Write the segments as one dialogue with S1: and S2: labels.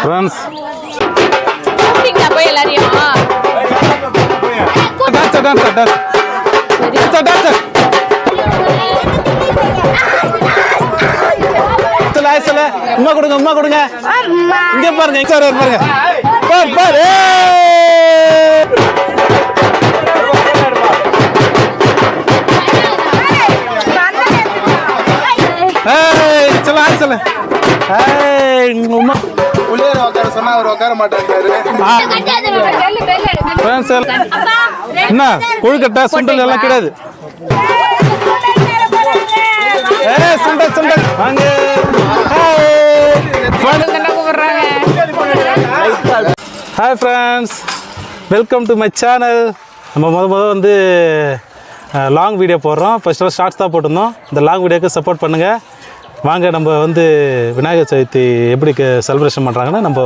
S1: Friends
S2: போய் எல்லாரையும்?
S1: Dancer dancer dancer dancer சொல்ல உமா கொடுங்க உமா கொடுங்க. இங்க பாருங்க இங்க பாருங்க பார் பார். ஏய்! ஏய் சொல்ல ஆய் சொல்ல. ஏய். உமா
S3: உள்ளே உட்கார சொன்னா அவர் உட்கார மாட்டாரு
S1: என்ன? கொழுக்கட்டை சுண்டல் எல்லாம் கிடையாது. சுண்டல் சுண்டல். வாங்க. Hi friends welcome to my channel நம்ம முத முத வந்து லாங் வீடியோ போடுறோம். ஃபர்ஸ்ட் ஷார்ட்ஸ் தான் போட்டிருந்தோம். இந்த லாங் வீடியோக்கு சப்போர்ட் பண்ணுங்கள் வாங்க நம்ம வந்து விநாயகர் சதுர்த்தி எப்படி செலிப்ரேஷன் பண்ணுறாங்கன்னு நம்ம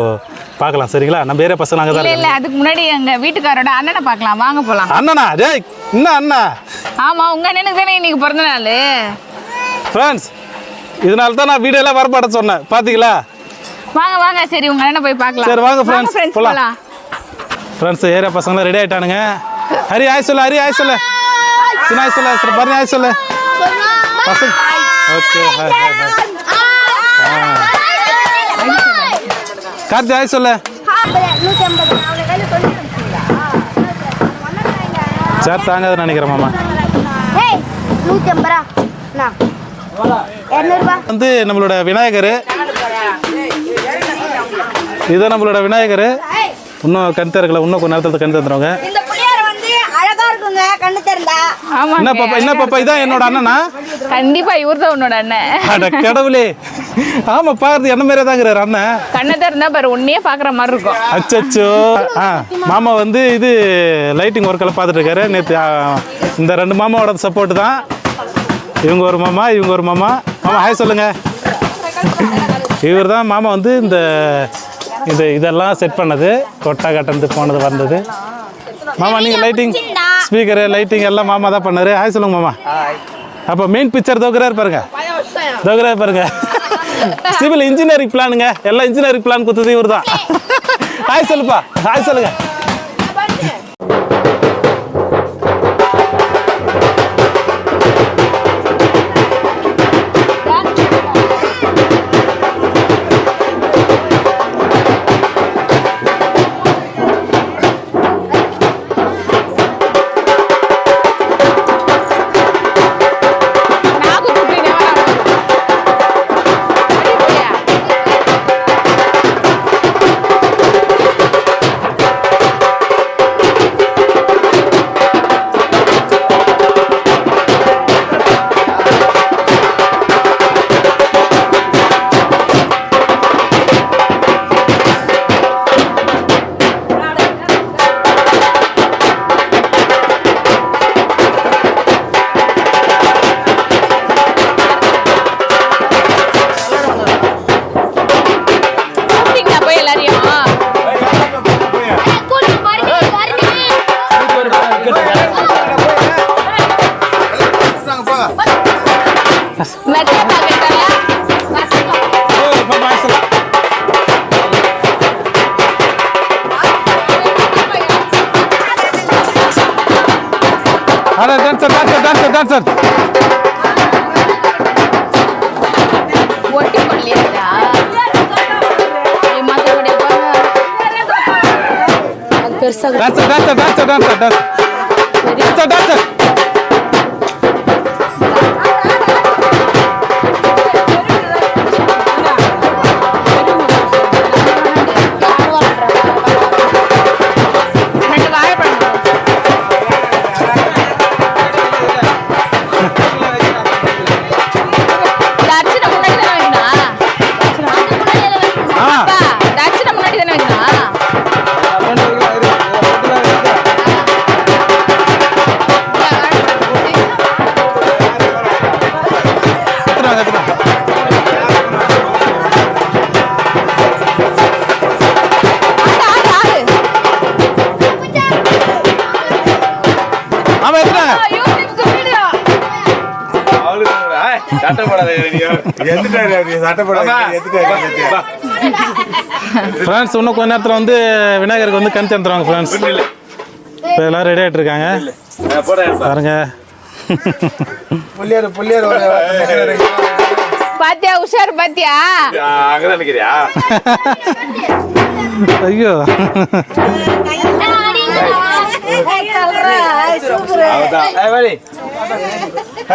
S1: பார்க்கலாம். சரிங்களா? நம்ம ஏரியா பசங்க அங்கே தான்
S2: இல்ல அதுக்கு முன்னாடி எங்க வீட்டுக்காரோட அண்ணனை பார்க்கலாம். வாங்க போலாம்.
S1: அண்ணனா? டேய் என்ன அண்ணா?
S2: ஆமா உங்க அண்ணனுக்கு தானே இன்னைக்கு பிறந்த நாள்?
S1: ஃப்ரெண்ட்ஸ் இதனால தான் நான் வீடியோலாம் வரப்பாட சொன்னேன். பார்த்தீங்களா
S2: வாங்க வாங்க சரி உங்க அண்ணனை போய் பார்க்கலாம்.
S1: சரி, வாங்க போலாம்.
S2: போலாம்.
S1: ஃப்ரெண்ட்ஸ் ஏரியா பசங்களாம் ரெடி ஆயிட்டானுங்க. ஹரி ஆய் சொல்லு ஹரி ஆய் சொல்லு. சின்ன ஆய் சொல்லு பரணி ஆய் சொல்லு. பசங்க okay hi hi hi Karthi ஆய் சொல்லு சார் தாங்காதுன்னு நினைக்கிறேன் மாமா வந்து நம்மளோட விநாயகர் இது நம்மளோட விநாயகர் இன்னும் கண் திறக்கல இன்னும் கொஞ்ச நேரத்தில் கண் திறந்துருவாங்க
S4: இந்த புளியார வந்து அழகா இருக்குங்க கண்ணு திறந்தா
S2: ஆமா
S1: என்ன பாப்பா என்ன பாப்பா இதான் என்னோட அண்ணனா
S2: கண்டிப்பா இவர் தான் உன்னோட அண்ணன்.
S1: அட கடவுளே. ஆமா பாக்குறது என்ன மாதிரியே தாங்கிறாரு அண்ணன்.
S2: கண்ணை திறந்தா பாரு உன்னையே பாக்குற மாதிரி இருக்கும்.
S1: அச்சச்சோ. ஆ மாமா வந்து இது லைட்டிங் ஒர்க்கெல்லாம் பார்த்துட்டு இருக்காரு. நேற்று இந்த ரெண்டு மாமாவோட சப்போர்ட் தான். இவங்க ஒரு மாமா இவங்க ஒரு மாமா. மாமா ஹாய் சொல்லுங்க. இவர் தான் மாமா வந்து இந்த இது இதெல்லாம் செட் பண்ணது. கொட்டை கட்டந்து போனது வந்தது. மாமா நீங்கள் லைட்டிங் ஸ்பீக்கரு லைட்டிங் எல்லாம் மாமா தான் பண்ணாரு. ஹாய் சொல்லுங்க மாமா. அப்போ மெயின் பிக்சர் தோக்குறாரு பாருங்க. தோக்குறாரு பாருங்க. சிவில் இன்ஜினியரிங் பிளானுங்க எல்லாம் இன்ஜினியரிங் பிளான் கொடுத்தது இவர் தான் ஹாய் சொல்லுப்பா. ஹாய் சொல்லுங்க.
S2: अरे डान्सर डान्सर डान्सर
S1: डान्सर मोठी पडली आहे
S2: त्या. मातीमध्ये पण-
S1: तर सगळं dancer
S2: dancer dancer dancer
S3: dancer dancer
S1: friends இன்னும் கொஞ்ச நேரத்தில் வந்து விநாயகருக்கு வந்து கண் திறந்துருவாங்க ஃப்ரெண்ட்ஸ் இப்போ எல்லாரும் ரெடி ஆகிட்டு இருக்காங்க. பாருங்க.
S3: புள்ளியார் புள்ளியார்.
S2: பாத்தியா உஷார் பாத்தியா?
S5: அங்கதான் நிக்கிறியா?
S1: ஐயோ.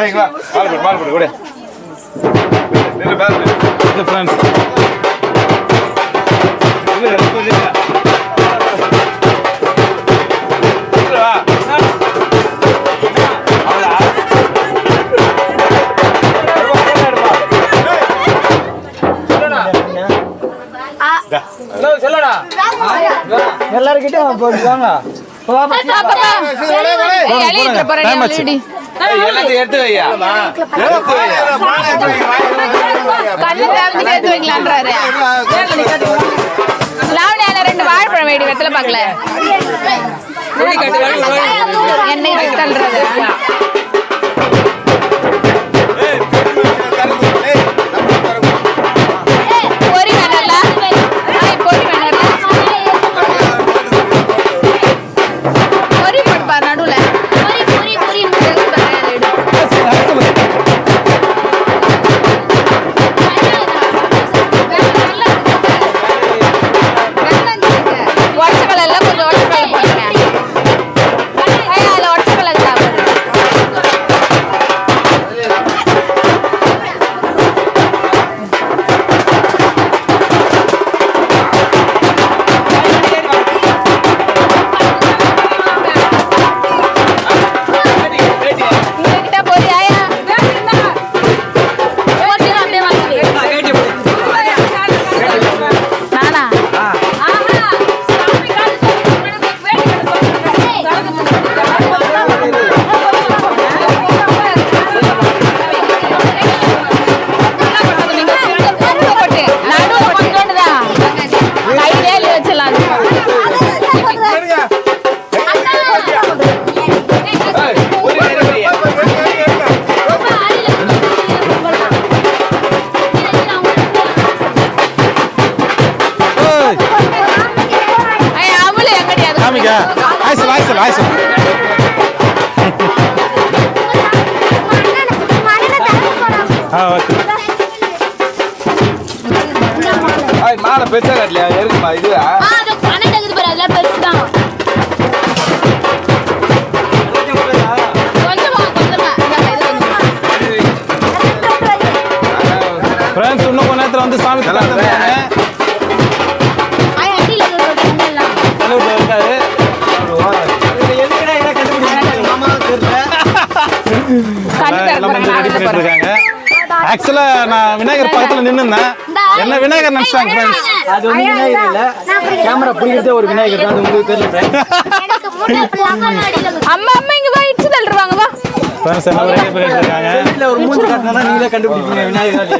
S5: இங்க வா. பால் போடு பால் போடு கூட. நில்லு பால் நில்லு
S1: இது ஃப்ரெண்ட்ஸ்
S5: நில்லு நில்லு. நில்லு வா. அவ்வளோ எடுத்து வையா எடுத்து
S2: ரெண்டு வாழைப்பழம் வேடி வெத்தலை பார்க்கல என்ன தள்ளுறது
S1: ஆ ஓகே.
S5: மாலை. பெருசா கட்டலையா? இருக்குமா இதுவா
S1: ஆக்சுவலா நான் விநாயகர் பக்கத்துல நின்னுந்தேன் என்ன விநாயகர் நினைச்சிட்டாங்க ஃப்ரெண்ட்ஸ்
S6: அது வந்து விநாயகர் இல்ல. கேமரா பிடிக்கிறதே ஒரு விநாயகர் தான் அது உங்களுக்கு தெரியல
S2: அம்மா அம்மா இங்க வா இடிச்சு தள்ளுவாங்க வா.
S1: ஃப்ரெண்ட்ஸ் எல்லாம் ரெடி பண்ணிட்டு இருக்காங்க.
S6: வீட்டுல ஒரு மூஞ்சி காட்டினா நீங்களே கண்டுபிடிப்பீங்க விநாயகர்.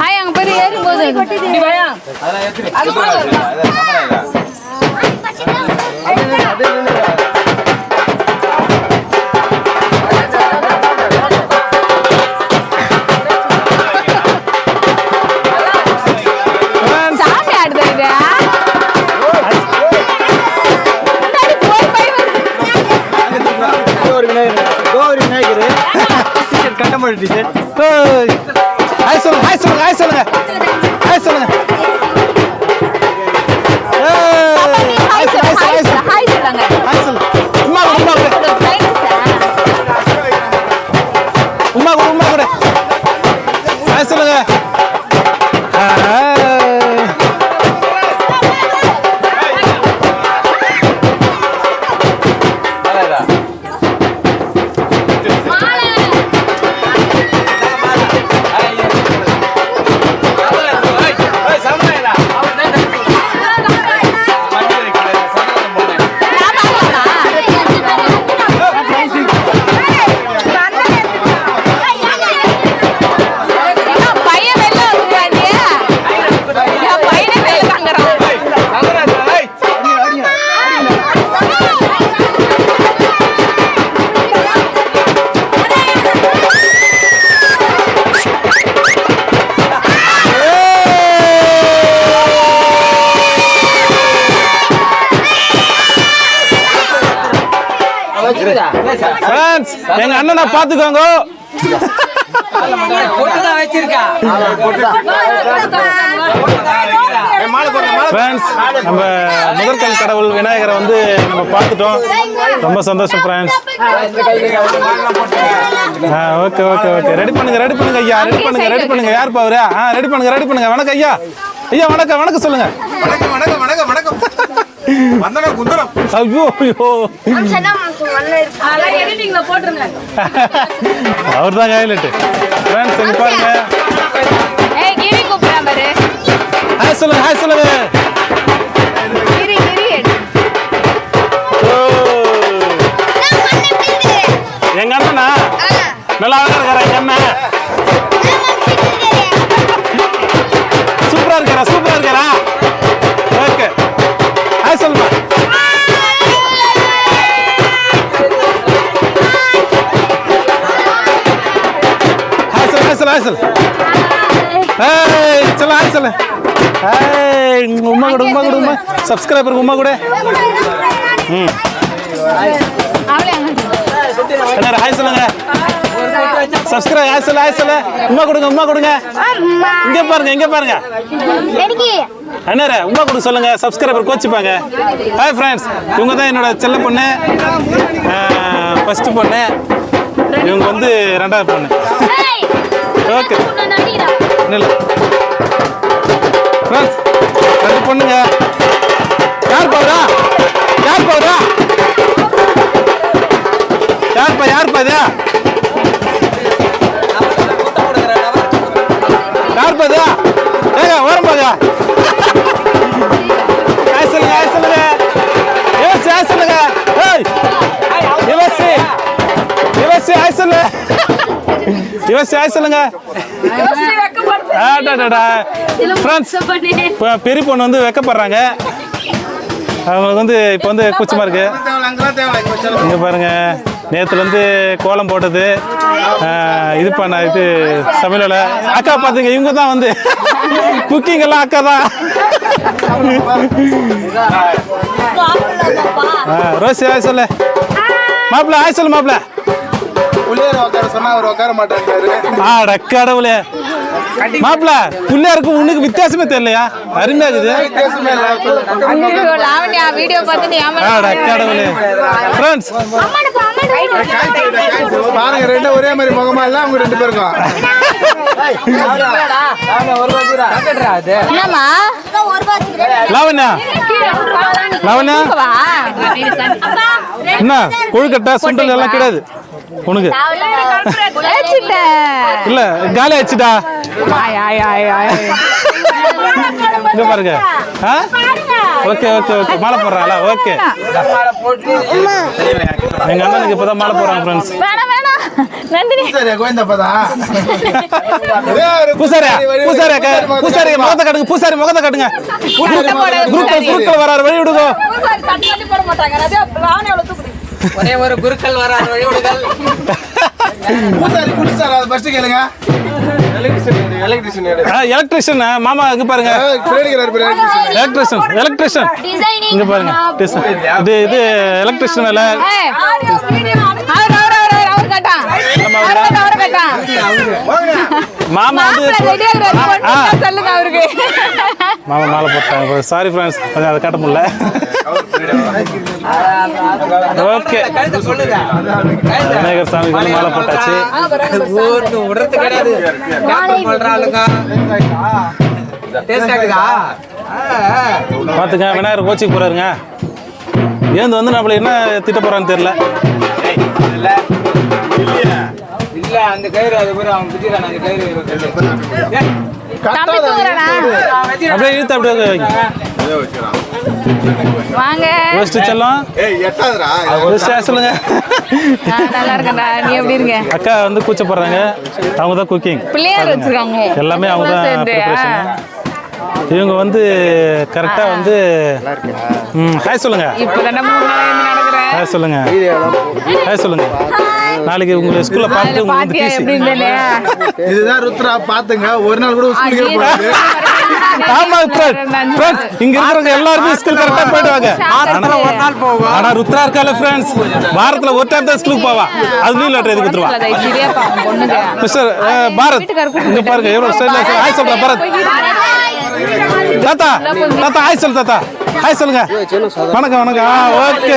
S2: ஹாய் அங்க போய் ஏறும்போது. இப்படி வாயா. அது கூட வருமா?
S6: டிஷர்ட்
S1: டீச்சர் ஹாய் சொல்லுங்க ஹாய் சொல்லுங்க ஹாய் சொல்லுங்க ஹாய் சொல்லுங்க ஃப்ரெண்ட்ஸ் எங்க அண்ணனை பார்த்துக்கோங்க ஃப்ரெண்ட்ஸ் நம்ம முதற்கல் கடவுள் விநாயகரை வந்து நம்ம பார்த்துட்டோம். ரொம்ப சந்தோஷம் ஃப்ரெண்ட்ஸ் ஆ ஓகே ஓகே ஓகே ரெடி பண்ணுங்க ரெடி பண்ணுங்க ஐயா. ரெடி பண்ணுங்க ரெடி பண்ணுங்க. யார் பாவரு? ஆ ரெடி பண்ணுங்க ரெடி பண்ணுங்க. வணக்கம் ஐயா. ஐயா வணக்கம் வணக்கம் சொல்லுங்க.
S5: வணக்கம் வணக்கம் வணக்கம் வணக்கம்.
S1: அவர் தான் ஹைலைட் ஃப்ரெண்ட்ஸ் இங்க பாருங்க.
S2: ஏய் கிரி கூப்பிடுறேன் பாரு
S1: ஹாய் சொல்லுங்க ஹாய் சொல்லுங்க.
S2: கிரி கிரி.
S1: ஓ. எங்க அண்ணனா? நல்லா இருக்காரா எங்க அண்ணன்? சூப்பரா இருக்காரா சூப்பரா இருக்காரா? சொல்லு ஏய் சொல்லு ஹாய் சொல்லு. ஏய் உமா கூட உமா கூட உமா. சப்ஸ்கிரைபருக்கு உமா கூட. ம். என்ன ஹாய் சொல்லுங்க. சப்ஸ்கிரைப் ஹாய் சொல்லு ஹாய் சொல்லு. உமா கொடுங்க உமா கொடுங்க. இங்க பாருங்க இங்க பாருங்க. அண்ணாரே உமா கொடுக்க சொல்லுங்க. சப்ஸ்கிரைபர் கோச்சிப்பாங்க. ஹாய் ஃப்ரெண்ட்ஸ் இவங்க தான் என்னோட செல்ல பொண்ணு. ஃபர்ஸ்ட் பொண்ணு. இவங்க வந்து ரெண்டாவது பொண்ணு. ஓகே. இல்லை ஃப்ரெண்ட்ஸ் ரெண்டு பொண்ணுங்க. யார் பாவுரா யார் பாவுரா யார்ப்பா யார்ப்பா இது? யார்ப்பா இது? ஏங்க ஓரம் யோசி ஹாய் சொல்லுங்க. ஃப்ரெண்ட்ஸ் இப்போ பெரிய பொண்ணு வந்து வெக்கப்படுறாங்க. அவங்களுக்கு வந்து இப்போ வந்து கூச்சமாக இருக்கு. இங்கே பாருங்க. நேத்துல இருந்து கோலம் போட்டது. இது பண்ண இது சமையல் அக்கா பார்த்துங்க இவங்க தான் வந்து. குக்கிங் எல்லாம் அக்கா தான் ரோசி ஆய் சொல்லு. மாப்பிள்ள ஆய் சொல்லு மாப்பிள்ள.
S3: புள்ளியார உட்கார சொன்னா அவர் உட்கார மாட்டாரு
S1: ஆட கடவுளே. மாப்பிள்ள புள்ளையாருக்கு உனக்கு வித்தியாசமே தெரியலையா? அருமையா இருக்குது.
S3: பேசுமே இல்ல.
S2: ஐயோ, லாவண்யா வீடியோ பார்த்து நீ
S1: ஆட கடவுளே. ஃப்ரெண்ட்ஸ்
S3: பாருங்க ரெண்டும் ஒரே மாதிரி முகமா இல்ல அவங்க ரெண்டு பேருக்கும்.
S2: என்னம்மா?
S1: லாவண்யா. லாவண்யா.
S2: வா
S1: என்ன கொழுக்கட்டை சுண்டல் எல்லாம் கிடையாது. உனக்கு. இல்ல காலி ஆச்சுடா. இங்க பாருங்க. Okay okay okay. மாலை போடுறாங்களா? ஓகே. எங்க அண்ணனுக்கு இப்பதான் மாலை போடுறாங்க ஃப்ரெண்ட்ஸ்
S2: நந்தினி.
S1: பூசாரி பூசாரி பூசாரி முகத்தை காட்டுங்க பூசாரி முகத்தை காட்டுங்க. குரூப் குரூப்ல வராரு வழி விடுங்க.
S6: ஒரே ஒரு குருக்கள் வரார் வழிவிடுதல்
S1: எலக்ட்ரிஷியன் மாமா இங்க பாருங்க. எலக்ட்ரிஷியன் எலக்ட்ரிஷியன் இங்க பாருங்க. இது இது எலக்ட்ரிஷியன் வேலை மாமா வந்து
S2: சொல்லுங்க அவருக்கு.
S1: மாமா மாலை போட்டாங்க. சாரி ஃப்ரெண்ட்ஸ் கொஞ்சம் அதை காட்ட முடியல. ஓகே. விநாயகர் சாமிக்கு வந்து மாலை போட்டாச்சு.
S6: விடுறது கிடையாது.
S1: பார்த்துங்க விநாயகர் கோச்சிக்கு போறாருங்க. ஏந்து வந்து நம்மள என்ன திட்ட போறான்னு தெரியல.
S6: இல்ல அந்த கயிறு அது பேர் அவன் பிடிக்கிறான் அந்த கயிறு
S1: அப்படியே இழுத்து அப்படியே வைங்க. சொல்லுங்க.
S2: நான் நல்லா இருக்கேன்டா. நீ எப்படி இருக்க?
S1: அக்கா வந்து கூச்சப்படுறாங்க. அவங்க தான் குக்கிங்
S2: பிள்ளையார் வச்சிருக்காங்க.
S1: எல்லாமே அவங்க தான் இவங்க வந்து கரெக்டாக வந்து ம் ஹாய் சொல்லுங்க. ஹாய் சொல்லுங்க. ஹாய். சொல்லுங்க. நாளைக்கு உங்களை ஸ்கூலில் பார்த்து உங்களுக்கு வந்து
S3: இதுதான் ருத்ரா பாத்துங்க. ஒரு நாள் கூட ஸ்கூலுக்கே போகாது.
S1: ஆமா ஃப்ரெண்ட் ஃப்ரெண்ட்ஸ் இங்க இருக்கிறவங்க எல்லாருமே ஸ்கூல் கரெக்டா போயிட்டு வாங்க.
S6: மாதத்துல ஒரு நாள்
S1: ஆனா ருத்ரா இருக்கால ஃப்ரெண்ட்ஸ் வாரத்துல ஒரு டைம் தான் ஸ்கூலுக்கு போவா. அது லீவ் லெட்டர் எதுக்கு கொடுத்துருவா மிஸ்டர் பாரத். இங்க பாருங்க எவ்வளவு ஸ்டைல ஹாய் சொல்றா பாரத். தாத்தா தாத்தா ஹாய் சொல்லு தாத்தா. ஹாய் சொல்லுங்க. வணக்கம் வணக்கம். ஆ ஓகே.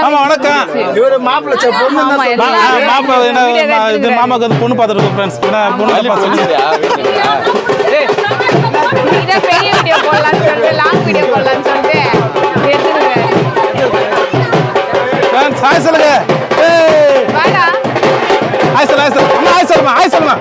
S1: ஆமா வணக்கம்.
S3: இவரு மாப்பிள்ளை சே- பொண்ணு
S2: ஆமா
S1: மா- ஆ,
S2: எல்லாம்
S1: மாப்பா என்ன மா- இது மாமாக்கு வந்து பொண்ணு பார்த்துருக்கோம் ஃப்ரெண்ட்ஸ் என்ன பொண்ணு பார்த்து சொல்லுங்க
S2: இதான் பெரிய வீடியோ போடலாம்னு சொல்லிட்டு லாங் வீடியோ போடலாம்னு சொல்லிட்டு எடுத்துக்கிறேன்.
S1: ஃப்ரெண்ட்ஸ் ஹாய் சொல்லுங்க. ஹாய் சொல்லு ஹாய் சொல்லு. ஹாய் சொல்லுமா ஹாய் சொல்லுமா.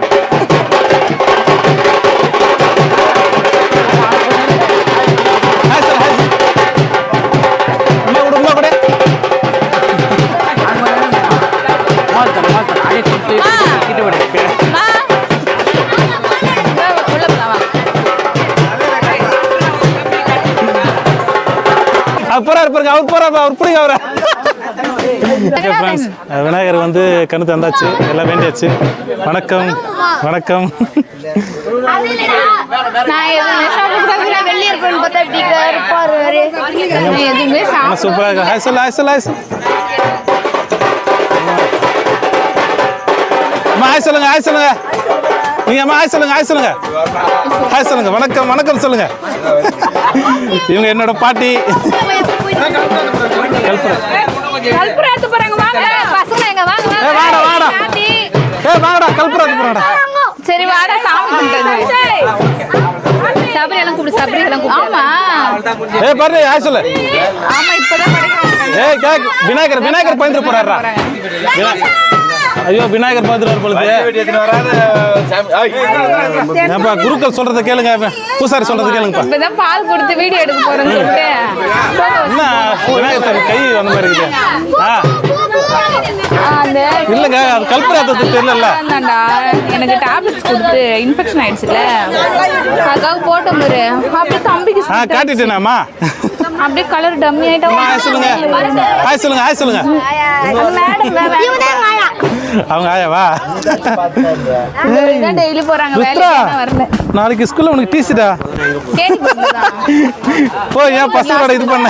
S1: போறாரு பாருங்க அவர் போறாரு அவர் பிடிங்க அவரை. ஓகே ஃப்ரெண்ட்ஸ் விநாயகர் வந்து கண்ணு தந்தாச்சு எல்லாம் வேண்டியாச்சு. வணக்கம் வணக்கம். சூப்பராக இருக்கு? ஹாய் சொல்லு ஹாய் சொல்லு ஹாய் சொல்லு. ஹாய் சொல்லுங்க ஹாய் சொல்லுங்க. நீங்க அம்மா ஹாய் சொல்லுங்க ஹாய் சொல்லுங்க. ஹாய் சொல்லுங்க. வணக்கம் வணக்கம் சொல்லுங்க. இவங்க என்னோட பாட்டி.
S2: கல்புராத்து போறாங்க வாங்க பசங்க எங்க வாங்க
S1: ஏ வாடா வாடா
S2: பாட்டி.
S1: ஏ வாடா கல்புரம் போறாடா
S2: சரி வாடா சாமி கும்பிட்டு சபரி எல்லாம் கூப்பிடு சபரி எல்லாம் கூப்பிடு ஆமா
S1: ஏ பாரு ஹாய் சொல்லு.
S2: ஆமா இப்பதான் படிக்கிறாங்க.
S1: ஏய் கேக் விநாயகர் விநாயகர் பயந்துட்டு போறாரா ஐயோ விநாயகர் பயந்துட்டு பொழுது. ஏப்பா குருக்கள் சொல்றத கேளுங்க பூசாரி சொல்றத கேளுங்கப்பா.
S2: இப்பதான் பால் கொடுத்து வீடியோ எடுக்க போறேன்னு சொல்லிட்டு
S1: என்ன விநாயகர் சாமி கை வந்த மாதிரி இருக்குது. ஆ. இல்லைங்க அது தெரியல
S2: எனக்கு டேப்லெட்ஸ் கொடுத்து இன்ஃபெக்ஷன் ஆயிடுச்சுல அதுக்காக போட்ட பாரு. அப்படியே தம்பிக்கு
S1: ஆ
S2: அப்படியே கலர் டம்மி ஆயிட்டா
S1: சொல்லுங்க. ஹாய் சொல்லுங்க ஹாய் சொல்லுங்க. அவங்க ஆயாவா?
S2: டெய்லி போறாங்க வரல.
S1: நாளைக்கு ஸ்கூல்ல உனக்கு டீசிடா போ ஏன் பசங்களோட இது பண்ண?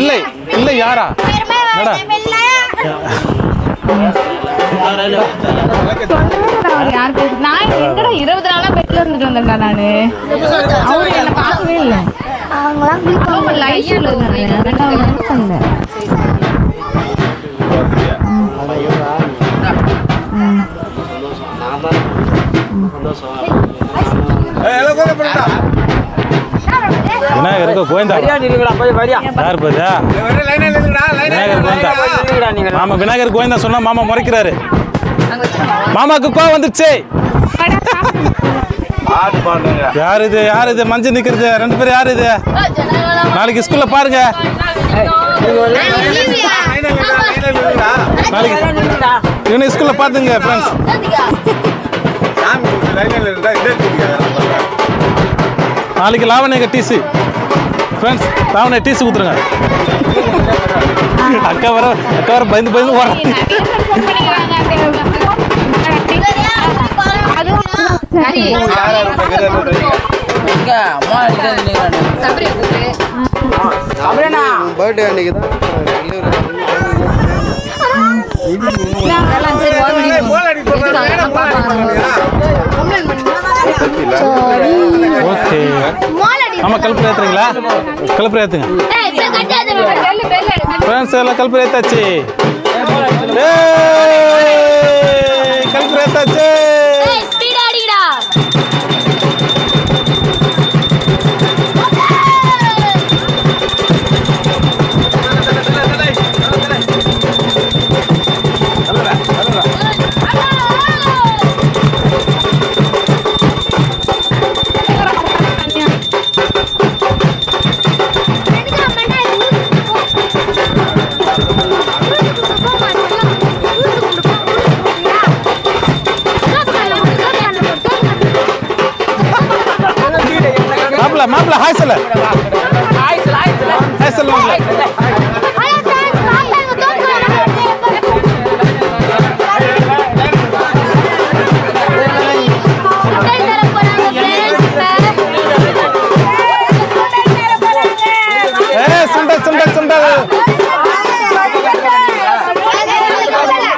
S1: இல்லை இல்லை யாரா?
S2: நான் எங்கடா இருபது நாளா பெட்ல இருந்துட்டு வந்தேன்டா நானு. அவரு என்ன பார்க்கவே இல்லை.
S4: அவங்களாம்
S2: லைஃப்ல
S5: எல்லாம் கூட போடுடா.
S1: விநாயகருக்கு கோயந்தா மாமா விநாயகர் கோயந்தா சொன்னா மாமா முறைக்கிறாரு. மாமாக்கு கோவம் வந்துருச்சு. யார் இது யார் இது மஞ்சள் நிக்கிறது ரெண்டு பேரும் யார் இது நாளைக்கு ஸ்கூல்ல பாருங்க. நாளைக்கு இவனை ஸ்கூல்ல பாத்துங்க ஃப்ரெண்ட்ஸ். நாளைக்கு லாவணியங்க டிசி ஃப்ரெண்ட்ஸ் லாவணிய டிசி கொடுத்துருங்க. அக்கா வர அக்கா வர பயந்து பயந்து வர
S5: அடிக்க சொல்றியா?
S1: ஓகே. ஆமா கல்புரம் ஏத்துறீங்களா? கல்புரம் ஏத்துங்க.
S2: பெல்லு, பெல்லு எடு.
S1: ஃப்ரெண்ட்ஸ் எல்லாம் கல்புரம் ஏத்தாச்சு. ஏய், கல்புரம் மாப்பிள்ள மாப்பிள்ள ஹாய் சொல்ல ஹாய் சொல்ல.
S5: ஹாய் சொல்லுங்க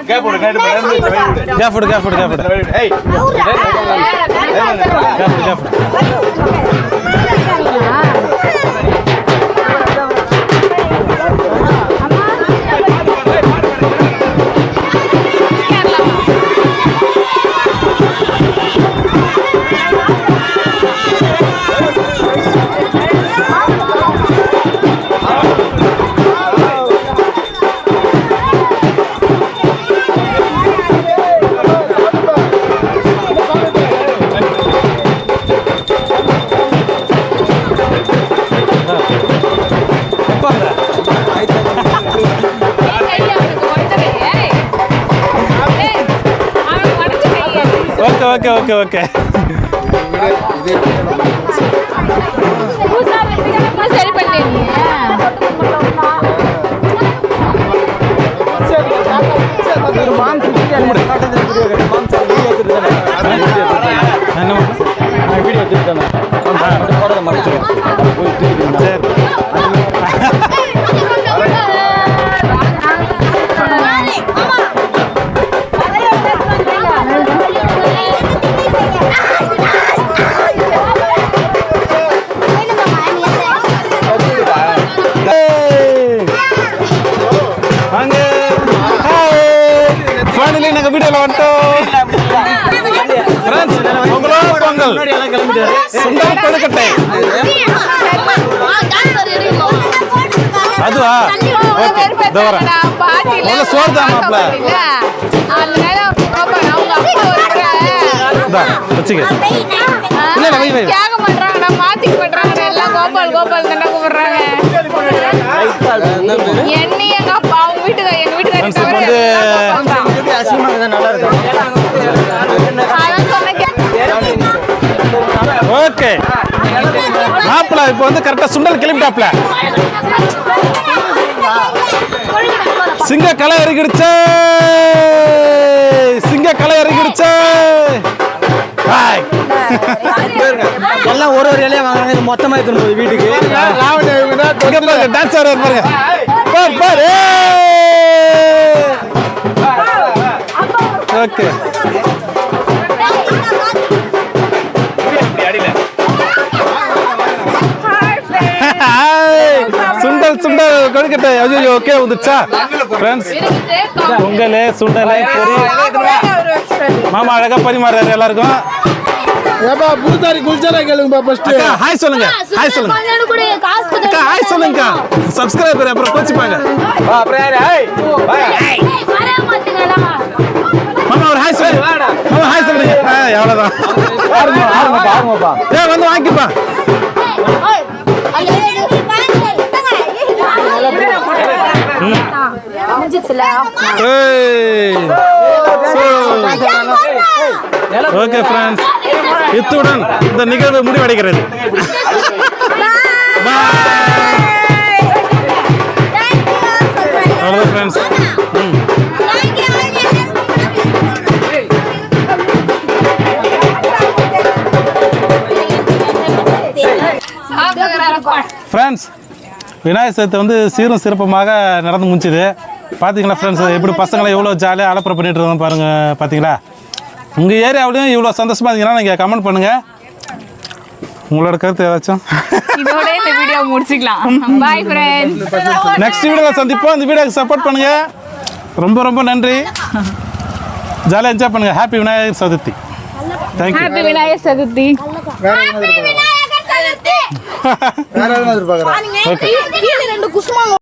S1: கேஃபுடு கேஃபுடு கேஃபுடு
S5: ஏய்
S1: கேஃபுடு கேஃபுடு ஓகே ஓகே ஓகே ஓகே
S2: சரி பண்ணி
S1: இதோ வரேன். முதல்ல சோறு தான் மாப்பிள வச்சுக்க. இல்ல, இல்ல, வை, வை.
S2: கேட்க மாட்டாங்கடா மாத்திக்க மாட்டாங்கடா எல்லாம் கோபால் கோபால் தானே கூப்பிடுறாங்க. என்னை எங்க அப்பா அவங்க வீட்டுக்கு எங்க
S1: இப்ப
S2: தவிர
S1: வந்து-
S6: இருந்தா நல்லா இருக்கும்?
S2: சொன்னேன்
S1: ஓகே. மாப்பிள இப்போ வந்து கரெக்டாக சுண்டல் கிளம்பிட்டாப்ல. சிங்க களை இறங்கிடுச்சே சிங்க களை இறங்கிடுச்சே ஹாய்
S6: எல்லாம் ஒரு ஒரு இலையா வாங்குறாங்க. இது மொத்தமா எடுத்துன்னு போகுது வீட்டுக்கு?
S1: இங்க பாருங்க டான்ஸ் ஆடுறாரு பாருங்க. பாரு பாரு. ஓகே கொழுக்கட்டை ஐயோ ஓகே வந்துச்சா ஃப்ரெண்ட்ஸ் பொங்கல் சுண்டல் பொரி. மாமா அழகா பரிமாறாரு எல்லாருக்கும்.
S3: ஏப்பா பூசாரி குளிச்சாரா கேளுங்கப்பா ஃபர்ஸ்ட்
S1: ஹாய் சொல்லுங்க. ஹாய் சொல்லுங்க. ஹாய் சொல்லுங்கக்கா. சப்ஸ்கிரைபர் அப்புறம் கோச்சிப்பாங்க.
S5: அப்புறம் யாரு?
S1: மாமா ஒரு ஹாய் சொல்லுங்க. மாமா ஹாய் சொல்லுங்க. ஆ, எவ்வளவுதான்
S6: ஆரம்பா ஆரம்பா ஆரம்பா
S1: ஏ வந்து வாங்கிப்பா. ஓகே ஃப்ரெண்ட்ஸ் இத்துடன் இந்த நிகழ்வு முடிவடைகிறது. அவ்வளோதான் ஃப்ரெண்ட்ஸ் ஃப்ரெண்ட்ஸ் விநாயகர் சதுர்த்தி வந்து சீரும் சிறப்புமாக நடந்து முடிஞ்சுது. பார்த்தீங்களா ஃப்ரெண்ட்ஸ் எப்படி பசங்களை எவ்வளோ ஜாலியாக அலப்பறை பண்ணிட்டு இருந்தோம் பாருங்கள் பார்த்தீங்களா உங்கள் ஏரியாவிலையும் இவ்வளோ சந்தோஷமாக இருந்தீங்கன்னா நீங்கள் கமெண்ட் பண்ணுங்கள் உங்களோட கருத்து ஏதாச்சும்?
S2: இதோட இந்த வீடியோ முடிச்சுக்கலாம். பாய் ஃப்ரெண்ட்ஸ்
S1: நெக்ஸ்ட் வீடியோவில் சந்திப்போம். இந்த வீடியோக்கு சப்போர்ட் பண்ணுங்கள் ரொம்ப ரொம்ப நன்றி. ஜாலியாக என்ஜாய் பண்ணுங்கள் happy Vinayagar Chaturthi thank you
S2: happy Vinayagar Chaturthi
S3: வேற என்ன எதிர்பார்க்குறேன்
S1: ஓகே
S4: கீழே ரெண்டு குசுமாங்க